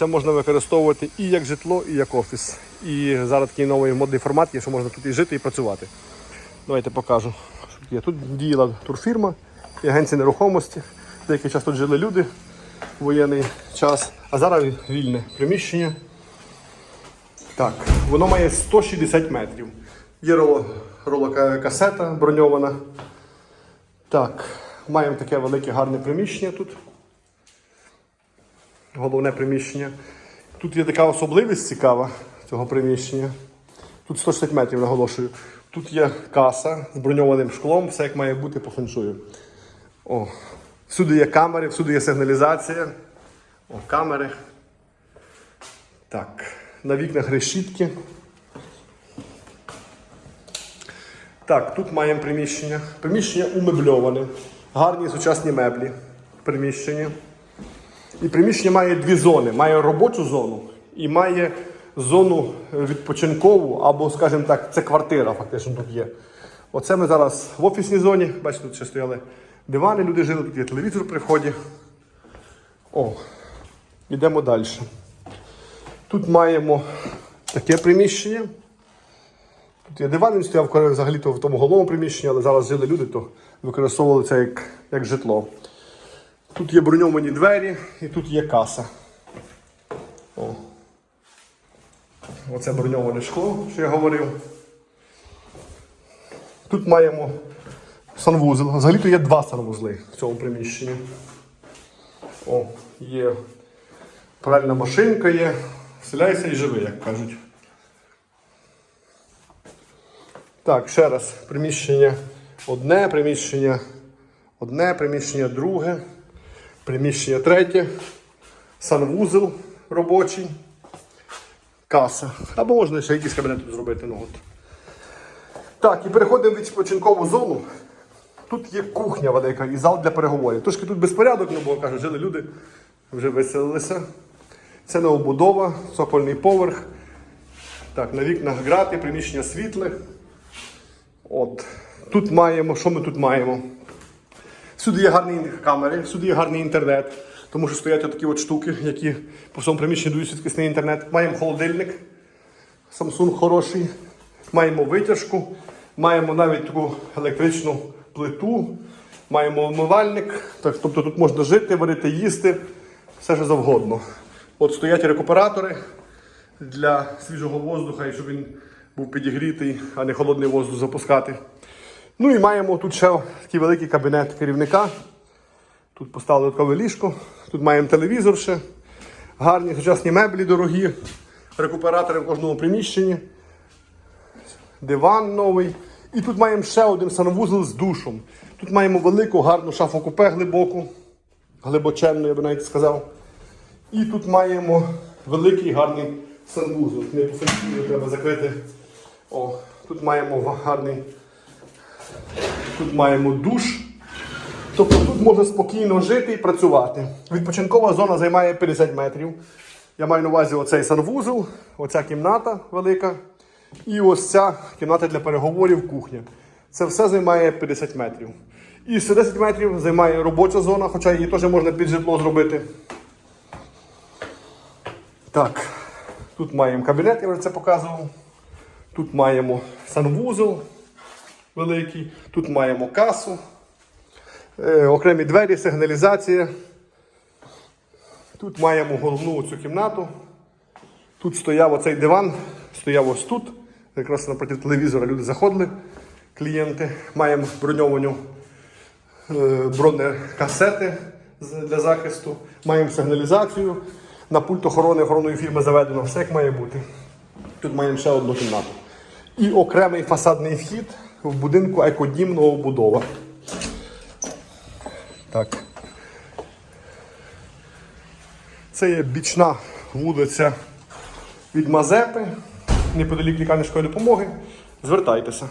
Це можна використовувати і як житло, і як офіс. І зараз такий новий модний формат є, що можна тут і жити, і працювати. Давайте покажу. що є. Тут діяла турфірма і агенція нерухомості. Деякий час тут жили люди в воєнний час, а зараз вільне приміщення. Так, воно має 160 метрів. Є роло, ролокасета броньована. Так, маємо таке велике гарне приміщення тут. Головне приміщення. Тут є така особливість цікава цього приміщення. Тут 160 метрів наголошую. Тут є каса з броньованим шклом, все як має бути по феншую. О, всюди є камери, всюди є сигналізація. О, камери. Так, на вікнах решітки. Так, тут маємо приміщення. Приміщення умебльоване. Гарні сучасні меблі. Приміщення. І приміщення має дві зони. Має робочу зону і має зону відпочинкову, або, скажімо так, це квартира фактично тут є. Оце ми зараз в офісній зоні. Бачите, тут ще стояли дивани, люди жили, тут є телевізор при вході. О, йдемо далі. Тут маємо таке приміщення. Тут є диван, він стояв взагалі-то в тому головному приміщенні, але зараз жили люди, то використовували це як, як житло. Тут є броньовані двері і тут є каса. О. Оце броньоване шкло, що я говорив. Тут маємо санвузол. Взагалі-то є два санвузли в цьому приміщенні. О, є пральна машинка є. Вселяйся і живи, як кажуть. Так, ще раз. Приміщення одне, приміщення одне, приміщення друге, приміщення третє, санвузол робочий, каса. Або можна ще якийсь кабінет зробити. Ну, от. Так, і переходимо в відпочинкову зону. Тут є кухня велика і зал для переговорів. Трошки тут безпорядок, ну, бо кажуть, жили люди, вже виселилися. Це новобудова, цокольний поверх. Так, на вікнах грати, приміщення світле. От. Тут маємо, що ми тут маємо? Всюди є гарні камери, всюди є гарний інтернет, тому що стоять такі от штуки, які по всьому приміщенні дають швидкісний інтернет. Маємо холодильник, Samsung хороший, маємо витяжку, маємо навіть таку електричну плиту, маємо вмивальник. Так, тобто тут можна жити, варити, їсти, все що завгодно. От стоять рекуператори для свіжого воздуха, і щоб він був підігрітий, а не холодний воздух запускати. Ну і маємо тут ще такий великий кабінет керівника. Тут поставили додаткове ліжко, тут маємо телевізор ще, гарні сучасні меблі дорогі, рекуператори в кожному приміщенні, диван новий. І тут маємо ще один санвузол з душом. Тут маємо велику гарну шафу купе глибоку, глибоченну, я би навіть сказав. І тут маємо великий гарний санвузол. Не по треба закрити. О, тут маємо гарний. Тут маємо душ. Тобто тут можна спокійно жити і працювати. Відпочинкова зона займає 50 метрів. Я маю на увазі оцей санвузол, оця кімната велика. І ось ця кімната для переговорів, кухня. Це все займає 50 метрів. І ще 10 метрів займає робоча зона, хоча її теж можна під житло зробити. Так, тут маємо кабінет, я вже це показував. Тут маємо санвузол великий, тут маємо касу, е, окремі двері, сигналізація. Тут маємо головну цю кімнату. Тут стояв оцей диван, стояв ось тут. Якраз напроти телевізора люди заходили, клієнти. Маємо броньовану е, бронекасети для захисту, маємо сигналізацію. На пульт охорони охоронної фірми заведено все як має бути. Тут маємо ще одну кімнату. І окремий фасадний вхід в будинку екодім новобудова. Так. Це є бічна вулиця від Мазепи, неподалік лікарні школи допомоги. Звертайтеся.